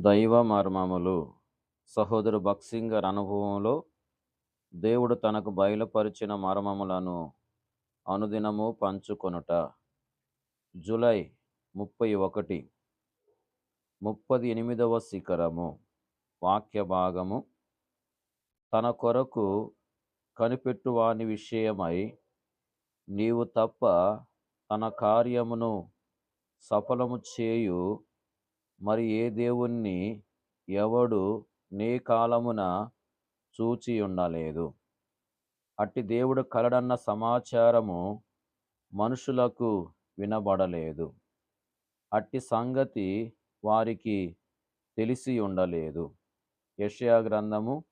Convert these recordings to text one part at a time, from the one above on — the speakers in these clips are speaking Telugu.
దైవ మర్మములు. సహోదరు బక్సింగర్ అనుభవంలో దేవుడు తనకు బయలుపరిచిన మర్మములను అనుదినము పంచుకొనుట. జూలై ముప్పై ఒకటి. ముప్పది ఎనిమిదవ శిఖరము. వాక్య భాగము. తన కొరకు కనిపెట్టువాని విషయమై నీవు తప్ప తన కార్యమును సఫలము చేయు మరి ఏ దేవుణ్ణి ఎవడు నీ కాలమున చూచి ఉండలేదు? అట్టి దేవుడు కలడన్న సమాచారము మనుషులకు వినబడలేదు. అట్టి సంగతి వారికి తెలిసి ఉండలేదు. యషయా గ్రంథము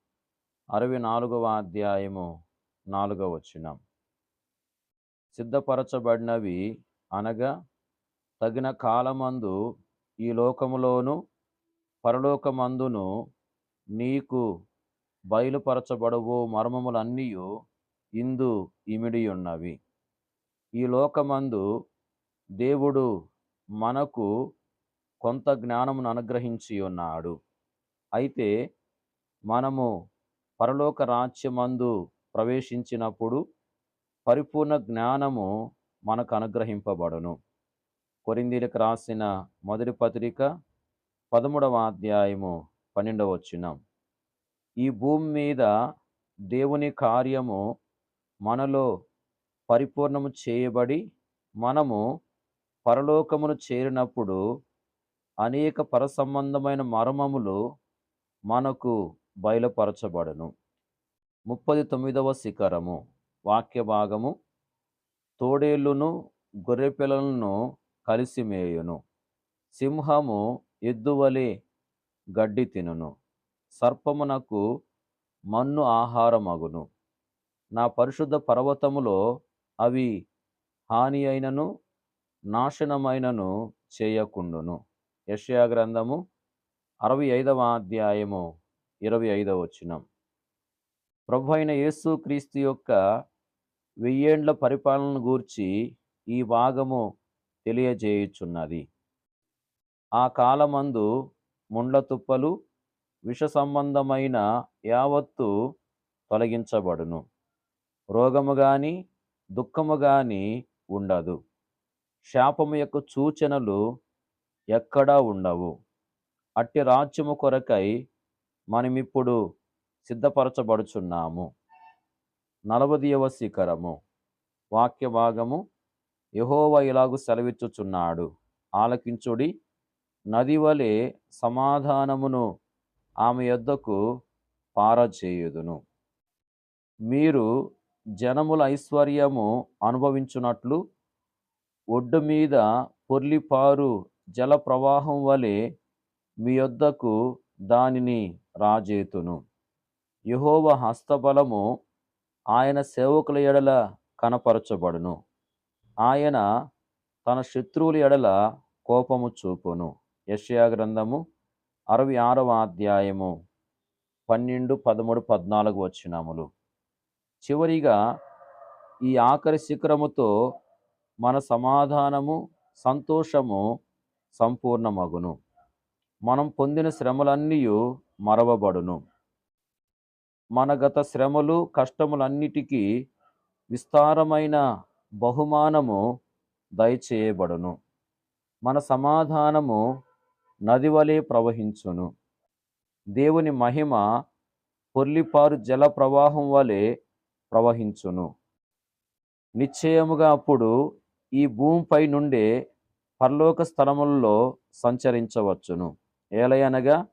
అరవై నాలుగవ అధ్యాయము నాలుగవ వచనం. సిద్ధపరచబడినవి అనగా తగిన కాలమందు ఈ లోకములోను పరలోకమందును నీకు బయలుపరచబడవు మర్మములన్నీయు ఇందు ఇమిడి ఉన్నవి ఈ లోకమందు దేవుడు మనకు కొంత జ్ఞానమును అనుగ్రహించి ఉన్నాడు అయితే మనము పరలోక రాజ్యమందు ప్రవేశించినప్పుడు పరిపూర్ణ జ్ఞానము మనకు అనుగ్రహింపబడును. కొరిందీలకు రాసిన మొదటి పత్రిక పదమూడవ అధ్యాయము పన్నెండవ వచ్చిన ఈ భూమి మీద దేవుని కార్యము మనలో పరిపూర్ణము చేయబడి మనము పరలోకమును చేరినప్పుడు అనేక పరసంబంధమైన మర్మములు మనకు బయలుపరచబడును. ముప్పది తొమ్మిదవ శిఖరము వాక్య భాగము తోడేళ్ళును గొర్రెపిల్లలను కలిసి మేయును సింహము ఎద్దువలే గడ్డి తినును. సర్పమునకు మన్ను ఆహారమగును. నా పరిశుద్ధ పర్వతములో అవి హాని అయినను నాశనమైనను చేయకుండును. యషయా గ్రంథము అరవై ఐదవ అధ్యాయము ఇరవై ఐదవ వచనం. ప్రభు అయిన యేసు క్రీస్తు యొక్క వెయ్యేండ్ల పరిపాలన గూర్చి ఈ భాగము తెలియజేయుచున్నది. ఆ కాలమందు ముండ్ల తుప్పలు విష సంబంధమైన యావత్తు తొలగించబడును. రోగము గాని దుఃఖము గాని ఉండదు. శాపము యొక్క సూచనలు ఎక్కడా ఉండవు. అట్టి రాజ్యము కొరకై మనమిప్పుడు సిద్ధపరచబడుచున్నాము. నలభదియవ శిఖరము వాక్య భాగము యహోవ ఇలాగు సెలవిచ్చుచున్నాడు. ఆలకించుడి నది వలె సమాధానమును ఆమె యొద్దకు పారచేయుదును మీరు జనముల ఐశ్వర్యము అనుభవించున్నట్లు ఒడ్డు మీద పొర్లిపారు జల ప్రవాహం వలె మీ యొద్దకు దానిని రాజేతును. యహోవ హస్తబలము ఆయన సేవకుల ఎడల కనపరచబడును. ఆయన తన శత్రువుల ఎడల కోపము చూపును. యష్యా గ్రంథము అరవై ఆరవ అధ్యాయము పన్నెండు పదమూడు పద్నాలుగు వచ్చినములు చివరిగా ఈ ఆఖరి శిఖరముతో మన సమాధానము సంతోషము సంపూర్ణమగును. మనం పొందిన శ్రమలన్నీ మరవబడును. మన గత శ్రమలు కష్టములన్నిటికీ విస్తారమైన బహుమానము దయచేయబడును. మన సమాధానము నది వలె ప్రవహించును. దేవుని మహిమ పొర్లిపారు జల ప్రవాహం వలె ప్రవహించును. నిశ్చయముగా అప్పుడు ఈ భూమిపై నుండే పరలోక స్థలముల్లో సంచరించవచ్చును. ఏలయనగా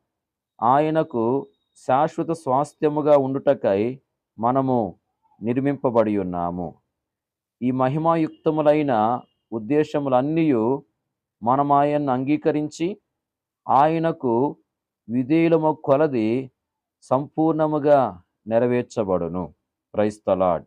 ఆయనకు శాశ్వత స్వాస్థ్యముగా ఉండుటకై మనము నిర్మింపబడి ఉన్నాము. ఈ మహిమాయుక్తములైన ఉద్దేశములన్నీ మనం ఆయన్ను అంగీకరించి ఆయనకు విధేయులము కొలది సంపూర్ణముగా నెరవేర్చబడును. క్రైస్తలాడ్